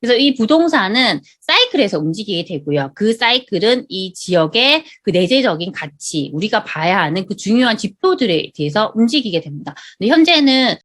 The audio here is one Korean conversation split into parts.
그래서 이 부동산은 사이클에서 움직이게 되고요. 그 사이클은 이 지역의 그 내재적인 가치, 우리가 봐야 하는 그 중요한 지표들에 대해서 움직이게 됩니다. 근데 현재는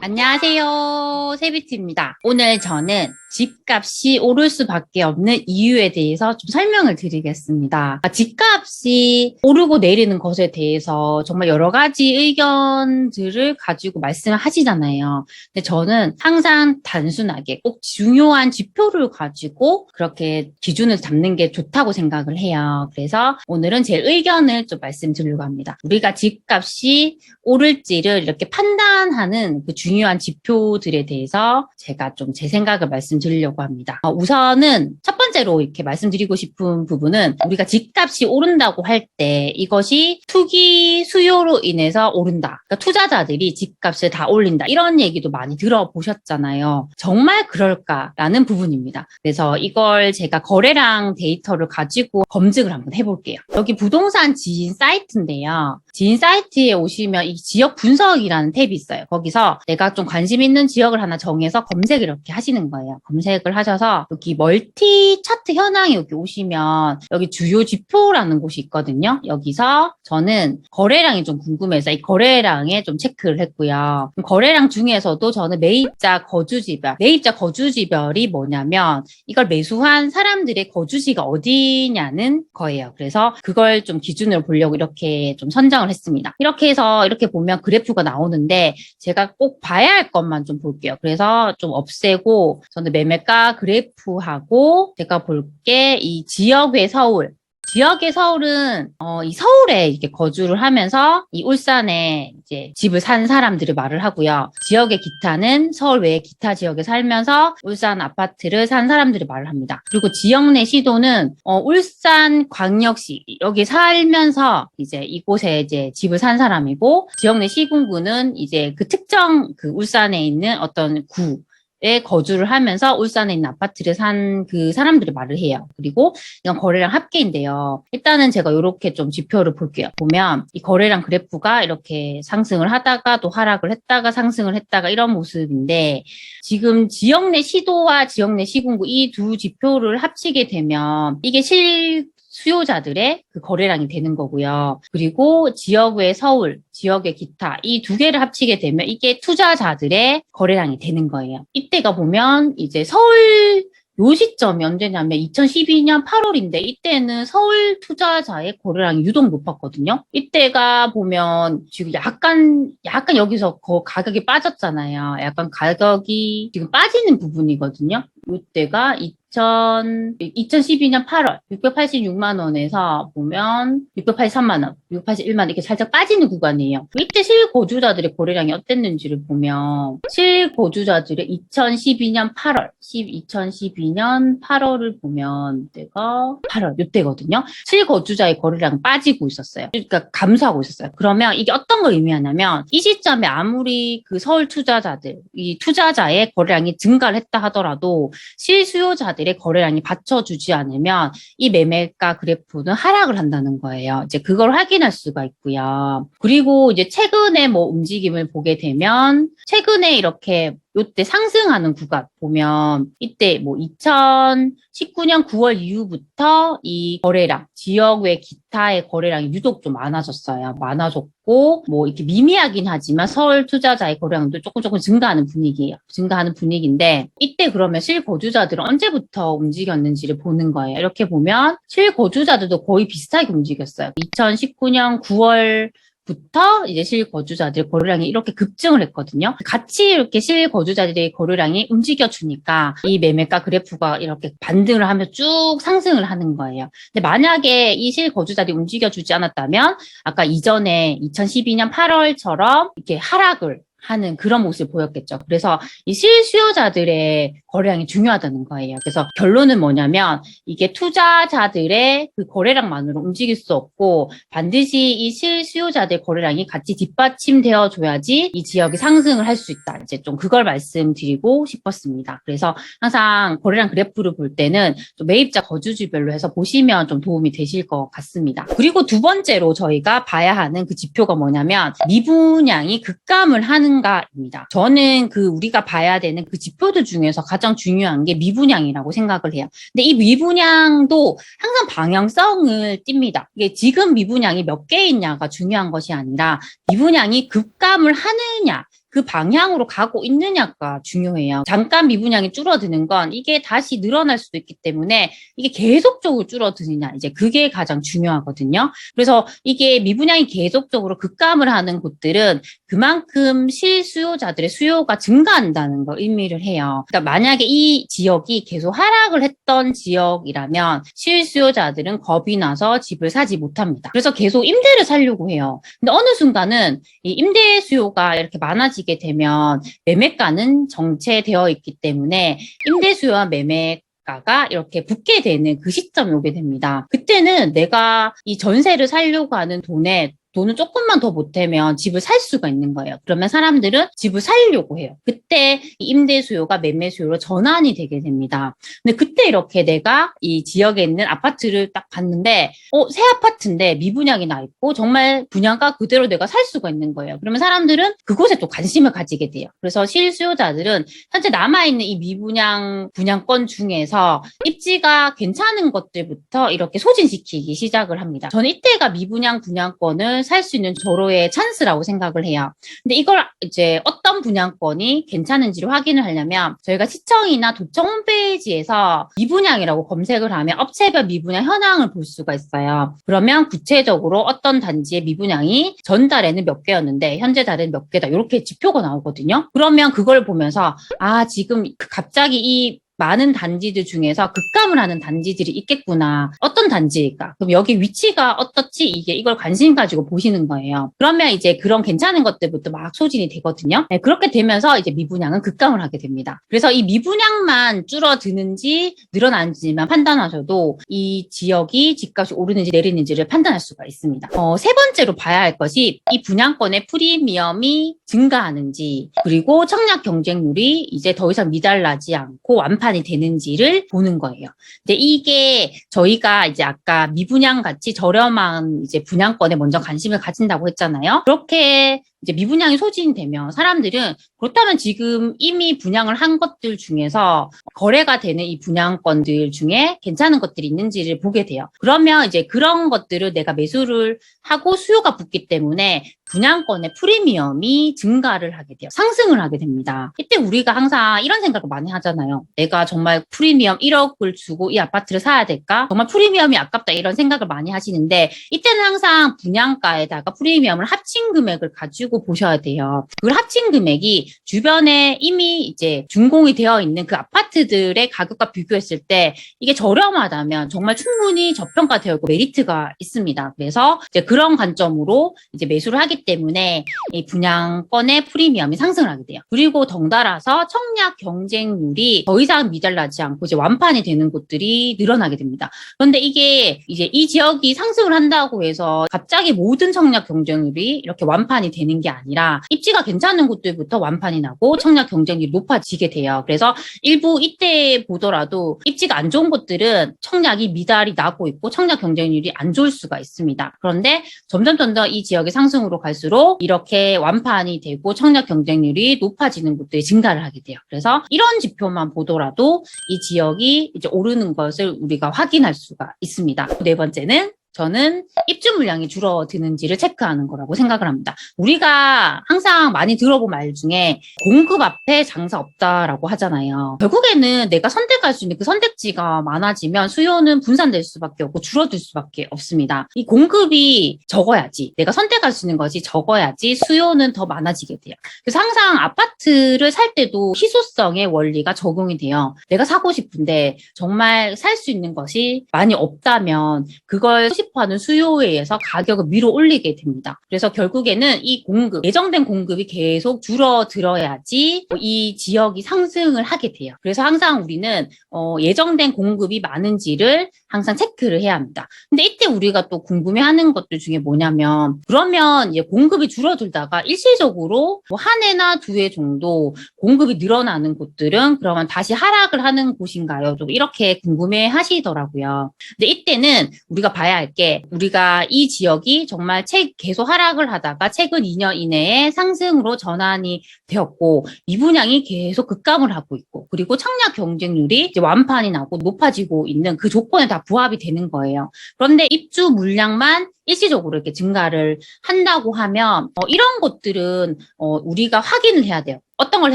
안녕하세요. 세비트입니다. 오늘 저는 집값이 오를 수밖에 없는 이유에 대해서 좀 설명을 드리겠습니다. 아, 집값이 오르고 내리는 것에 대해서 정말 여러 가지 의견들을 가지고 말씀을 하시잖아요. 근데 저는 항상 단순하게 꼭 중요한 지표를 가지고 그렇게 기준을 잡는 게 좋다고 생각을 해요. 그래서 오늘은 제 의견을 좀 말씀드리려고 합니다. 우리가 집값이 오를지를 이렇게 판단하는 그 중요한 지표들에 대해서 제가 좀 제 생각을 말씀드리려고 합니다. 어, 우선은 첫 번째로 이렇게 말씀드리고 싶은 부분은 우리가 집값이 오른다고 할 때 이것이 투기 수요로 인해서 오른다. 그러니까 투자자들이 집값을 다 올린다. 이런 얘기도 많이 들어보셨잖아요. 정말 그럴까라는 부분입니다. 그래서 이걸 제가 거래량 데이터를 가지고 검증을 한번 해볼게요. 여기 부동산 지인 사이트인데요. 지인 사이트에 오시면 이 지역 분석이라는 탭이 있어요. 거기서 내가 좀 관심 있는 지역을 하나 정해서 검색을 이렇게 하시는 거예요. 검색을 하셔서 여기 멀티 차트 현황에 여기 오시면 여기 주요 지표라는 곳이 있거든요. 여기서 저는 거래량이 좀 궁금해서 이 거래량에 좀 체크를 했고요. 거래량 중에서도 저는 매입자 거주지별, 매입자 거주지별이 뭐냐면 이걸 매수한 사람들의 거주지가 어디냐는 거예요. 그래서 그걸 좀 기준으로 보려고 이렇게 좀 선정을 했습니다. 이렇게 해서 이렇게 보면 그래프가 나오는데 제가 꼭 봐야 할 것만 좀 볼게요. 그래서 좀 없애고 저는 매매가 그래프하고 제가 볼 게 이 지역의 서울 지역의 서울은 어, 이 서울에 이렇게 거주를 하면서 이 울산에 이제 집을 산 사람들을 말을 하고요. 지역의 기타는 서울 외의 기타 지역에 살면서 울산 아파트를 산 사람들을 말을 합니다. 그리고 지역 내 시도는 어, 울산 광역시 여기 살면서 이제 이곳에 이제 집을 산 사람이고 지역 내 시군구는 이제 그 특정 그 울산에 있는 어떤 구 에 거주를 하면서 울산에 있는 아파트를 산 그 사람들이 말을 해요. 그리고 이건 거래량 합계인데요. 일단은 제가 이렇게 좀 지표를 볼게요. 보면 이 거래량 그래프가 이렇게 상승을 하다가 또 하락을 했다가 상승을 했다가 이런 모습인데 지금 지역 내 시도와 지역 내 시군구 이 두 지표를 합치게 되면 이게 실 수요자들의 그 거래량이 되는 거고요. 그리고 지역 외 서울, 지역의 기타 이 두 개를 합치게 되면 이게 투자자들의 거래량이 되는 거예요. 이때가 보면 이제 서울 요 시점이 언제냐면 2012년 8월인데 이때는 서울 투자자의 거래량이 유독 높았거든요. 이때가 보면 지금 약간 약간 여기서 거 가격이 빠졌잖아요. 약간 가격이 지금 빠지는 부분이거든요. 이때가 2000, 2012년 8월 686만 원에서 보면 683만 원, 681만 원 이렇게 살짝 빠지는 구간이에요. 이때 실거주자들의 거래량이 어땠는지를 보면 실거주자들의 2012년 8월, 2012년 8월을 보면 이때가 8월 이때거든요. 실거주자의 거래량 빠지고 있었어요. 그러니까 감소하고 있었어요. 그러면 이게 어떤 걸 의미하냐면 이 시점에 아무리 그 서울 투자자들, 이 투자자의 거래량이 증가를 했다 하더라도 실수요자들의 거래량이 받쳐주지 않으면 이 매매가 그래프는 하락을 한다는 거예요. 이제 그걸 확인할 수가 있고요. 그리고 이제 최근에 뭐 움직임을 보게 되면 최근에 이렇게 요때 상승하는 구간 보면 이때 뭐 2019년 9월 이후부터 이 거래량 지역 외 기타의 거래량이 유독 좀 많아졌어요. 많아졌고 뭐 이렇게 미미하긴 하지만 서울 투자자의 거래량도 조금 조금 증가하는 분위기예요. 증가하는 분위기인데 이때 그러면 실거주자들은 언제부터 움직였는지를 보는 거예요. 이렇게 보면 실거주자들도 거의 비슷하게 움직였어요. 2019년 9월 부터 이제 실거주자들 거래량이 이렇게 급증을 했거든요. 같이 이렇게 실거주자들의 거래량이 움직여 주니까 이 매매가 그래프가 이렇게 반등을 하며 쭉 상승을 하는 거예요. 근데 만약에 이 실거주자들이 움직여 주지 않았다면 아까 이전에 2012년 8월처럼 이렇게 하락을 하는 그런 모습을 보였겠죠. 그래서 이 실수요자들의 거래량이 중요하다는 거예요. 그래서 결론은 뭐냐면 이게 투자자들의 그 거래량만으로 움직일 수 없고 반드시 이 실수요자들 거래량이 같이 뒷받침되어 줘야지 이 지역이 상승을 할 수 있다. 이제 좀 그걸 말씀드리고 싶었습니다. 그래서 항상 거래량 그래프를 볼 때는 좀 매입자 거주지별로 해서 보시면 좀 도움이 되실 것 같습니다. 그리고 두 번째로 저희가 봐야 하는 그 지표가 뭐냐면 미분양이 급감을 하는 증가입니다. 저는 그 우리가 봐야 되는 그 지표들 중에서 가장 중요한 게 미분양이라고 생각을 해요. 근데 이 미분양도 항상 방향성을 띱니다. 이게 지금 미분양이 몇 개 있냐가 중요한 것이 아니라 미분양이 급감을 하느냐 그 방향으로 가고 있느냐가 중요해요. 잠깐 미분양이 줄어드는 건 이게 다시 늘어날 수도 있기 때문에 이게 계속적으로 줄어드느냐 이제 그게 가장 중요하거든요. 그래서 이게 미분양이 계속적으로 급감을 하는 곳들은 그만큼 실수요자들의 수요가 증가한다는 걸 의미를 해요. 그러니까 만약에 이 지역이 계속 하락을 했던 지역이라면 실수요자들은 겁이 나서 집을 사지 못합니다. 그래서 계속 임대를 살려고 해요. 근데 어느 순간은 이 임대 수요가 이렇게 많아지게 되면 매매가는 정체되어 있기 때문에 임대 수요와 매매 가가 이렇게 붙게 되는 그 시점이 오게 됩니다. 그때는 내가 이 전세를 살려고 하는 돈에 돈을 조금만 더 보태면 집을 살 수가 있는 거예요. 그러면 사람들은 집을 살려고 해요. 그때 이 임대 수요가 매매 수요로 전환이 되게 됩니다. 근데 그때 이렇게 내가 이 지역에 있는 아파트를 딱 봤는데, 어, 새 아파트인데 미분양이 나 있고 정말 분양가 그대로 내가 살 수가 있는 거예요. 그러면 사람들은 그곳에 또 관심을 가지게 돼요. 그래서 실수요자들은 현재 남아있는 이 미분양 분양권 중에서 입지가 괜찮은 것들부터 이렇게 소진시키기 시작을 합니다. 저는 이때가 미분양 분양권을 살 수 있는 절호의 찬스라고 생각을 해요. 근데 이걸 이제 어떤 분양권이 괜찮은지를 확인을 하려면 저희가 시청이나 도청 홈페이지에서 미분양이라고 검색을 하면 업체별 미분양 현황을 볼 수가 있어요. 그러면 구체적으로 어떤 단지의 미분양이 전달에는 몇 개였는데 현재 달에는 몇 개다 이렇게 지표가 나오거든요. 그러면 그걸 보면서 아 지금 갑자기 이 많은 단지들 중에서 급감을 하는 단지들이 있겠구나. 어떤 단지일까? 그럼 여기 위치가 어떻지? 이게 이걸 관심 가지고 보시는 거예요. 그러면 이제 그런 괜찮은 것들부터 막 소진이 되거든요. 네, 그렇게 되면서 이제 미분양은 급감을 하게 됩니다. 그래서 이 미분양만 줄어드는지 늘어나는지만 판단하셔도 이 지역이 집값이 오르는지 내리는지를 판단할 수가 있습니다. 어, 세 번째로 봐야 할 것이 이 분양권의 프리미엄이 증가하는지 그리고 청약 경쟁률이 이제 더 이상 미달나지 않고 완판 이 되는지를 보는 거예요. 근데 이게 저희가 이제 아까 미분양 같이 저렴한 이제 분양권에 먼저 관심을 가진다고 했잖아요. 그렇게 이제 미분양이 소진되면 사람들은 그렇다면 지금 이미 분양을 한 것들 중에서 거래가 되는 이 분양권들 중에 괜찮은 것들이 있는지를 보게 돼요. 그러면 이제 그런 것들을 내가 매수를 하고 수요가 붙기 때문에 분양권의 프리미엄이 증가를 하게 돼요. 상승을 하게 됩니다. 이때 우리가 항상 이런 생각을 많이 하잖아요. 내가 정말 프리미엄 1억을 주고 이 아파트를 사야 될까? 정말 프리미엄이 아깝다 이런 생각을 많이 하시는데 이때는 항상 분양가에다가 프리미엄을 합친 금액을 가지고 보셔야 돼요. 그 합친 금액이 주변에 이미 이제 준공이 되어 있는 그 아파트들의 가격과 비교했을 때 이게 저렴하다면 정말 충분히 저평가되어 있고 메리트가 있습니다. 그래서 이제 그런 관점으로 이제 매수를 하기 때문에 이 분양권의 프리미엄이 상승을 하게 돼요. 그리고 덩달아서 청약 경쟁률이 더 이상 미달나지 않고 이제 완판이 되는 곳들이 늘어나게 됩니다. 그런데 이게 이제 이 지역이 상승을 한다고 해서 갑자기 모든 청약 경쟁률이 이렇게 완판이 되는 게 아니라 입지가 괜찮은 곳들부터 완판이 나고 청약 경쟁률이 높아지게 돼요. 그래서 일부 이때 보더라도 입지가 안 좋은 곳들은 청약이 미달이 나고 있고 청약 경쟁률이 안 좋을 수가 있습니다. 그런데 점점 점점 이 지역의 상승으로 갈수록 이렇게 완판이 되고 청약 경쟁률이 높아지는 곳들이 증가를 하게 돼요. 그래서 이런 지표만 보더라도 이 지역이 이제 오르는 것을 우리가 확인할 수가 있습니다. 네 번째는 저는 입주 물량이 줄어드는지를 체크하는 거라고 생각을 합니다. 우리가 항상 많이 들어본 말 중에 공급 앞에 장사 없다라고 하잖아요. 결국에는 내가 선택할 수 있는 그 선택지가 많아지면 수요는 분산될 수밖에 없고 줄어들 수밖에 없습니다. 이 공급이 적어야지 내가 선택할 수 있는 것이 적어야지 수요는 더 많아지게 돼요. 그래서 항상 아파트를 살 때도 희소성의 원리가 적용이 돼요. 내가 사고 싶은데 정말 살 수 있는 것이 많이 없다면 그걸 수집하는 수요에 의해서 가격을 밀어 올리게 됩니다. 그래서 결국에는 이 공급, 예정된 공급이 계속 줄어들어야지 이 지역이 상승을 하게 돼요. 그래서 항상 우리는 어, 예정된 공급이 많은지를 항상 체크를 해야 합니다. 근데 이때 우리가 또 궁금해하는 것들 중에 뭐냐면 그러면 이제 공급이 줄어들다가 일시적으로 뭐 한 해나 두 해 정도 공급이 늘어나는 곳들은 그러면 다시 하락을 하는 곳인가요? 좀 이렇게 궁금해 하시더라고요. 근데 이때는 우리가 봐야 할 함께 우리가 이 지역이 정말 책 계속 하락을 하다가 최근 2년 이내에 상승으로 전환이 되었고 미분양이 계속 급감을 하고 있고 그리고 청약 경쟁률이 이제 완판이 나고 높아지고 있는 그 조건에 다 부합이 되는 거예요. 그런데 입주 물량만 일시적으로 이렇게 증가를 한다고 하면 어, 이런 것들은 어, 우리가 확인을 해야 돼요. 어떤 걸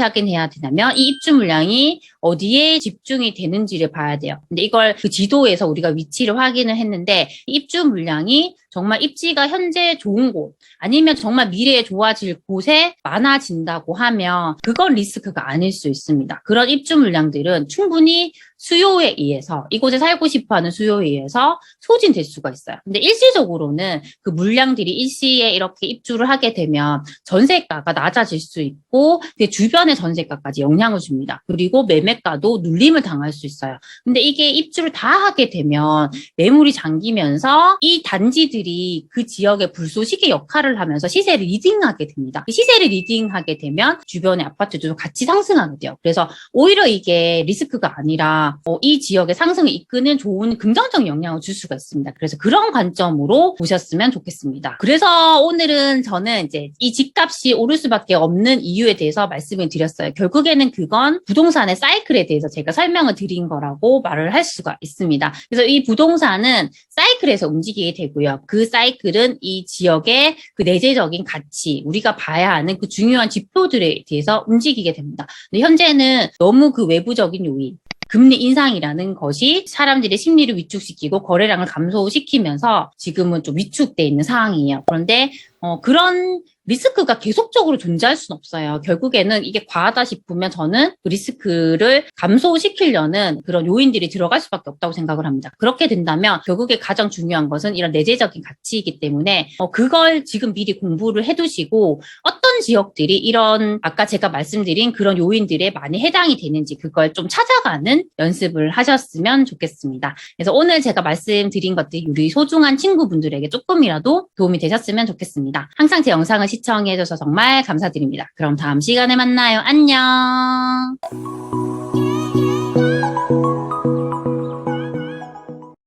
확인해야 되냐면 이 입주 물량이 어디에 집중이 되는지를 봐야 돼요. 근데 이걸 그 지도에서 우리가 위치를 확인을 했는데 입주 물량이 정말 입지가 현재 좋은 곳 아니면 정말 미래에 좋아질 곳에 많아진다고 하면 그건 리스크가 아닐 수 있습니다. 그런 입주 물량들은 충분히 수요에 의해서 이곳에 살고 싶어하는 수요에 의해서 소진될 수가 있어요. 근데 일시적으로는 그 물량들이 일시에 이렇게 입주를 하게 되면 전세가가 낮아질 수 있고 그 주변의 전세가까지 영향을 줍니다. 그리고 매매가도 눌림을 당할 수 있어요. 근데 이게 입주를 다 하게 되면 매물이 잠기면서 이 단지들이 그 지역의 불쏘시개 역할을 하면서 시세를 리딩하게 됩니다. 그 시세를 리딩하게 되면 주변의 아파트도 같이 상승하게 돼요. 그래서 오히려 이게 리스크가 아니라 어, 이 지역의 상승을 이끄는 좋은 긍정적 영향을 줄 수가 있습니다. 그래서 그런 관점으로 보셨으면 좋겠습니다. 그래서 오늘은 저는 이제 이 집값이 오를 수밖에 없는 이유에 대해서 말씀을 드렸어요. 결국에는 그건 부동산의 사이클에 대해서 제가 설명을 드린 거라고 말을 할 수가 있습니다. 그래서 이 부동산은 사이클에서 움직이게 되고요. 그 사이클은 이 지역의 그 내재적인 가치, 우리가 봐야 하는 그 중요한 지표들에 대해서 움직이게 됩니다. 근데 현재는 너무 그 외부적인 요인, 금리 인상이라는 것이 사람들의 심리를 위축시키고 거래량을 감소시키면서 지금은 좀 위축돼 있는 상황이에요. 그런데 어, 그런 리스크가 계속적으로 존재할 수는 없어요. 결국에는 이게 과하다 싶으면 저는 그 리스크를 감소시키려는 그런 요인들이 들어갈 수밖에 없다고 생각을 합니다. 그렇게 된다면 결국에 가장 중요한 것은 이런 내재적인 가치이기 때문에 어, 그걸 지금 미리 공부를 해두시고 어떤 지역들이 이런 아까 제가 말씀드린 그런 요인들에 많이 해당이 되는지 그걸 좀 찾아가는 연습을 하셨으면 좋겠습니다. 그래서 오늘 제가 말씀드린 것들이 우리 소중한 친구분들에게 조금이라도 도움이 되셨으면 좋겠 있습니다. 항상 제 영상을 시청해줘서 정말 감사드립니다. 그럼 다음 시간에 만나요. 안녕!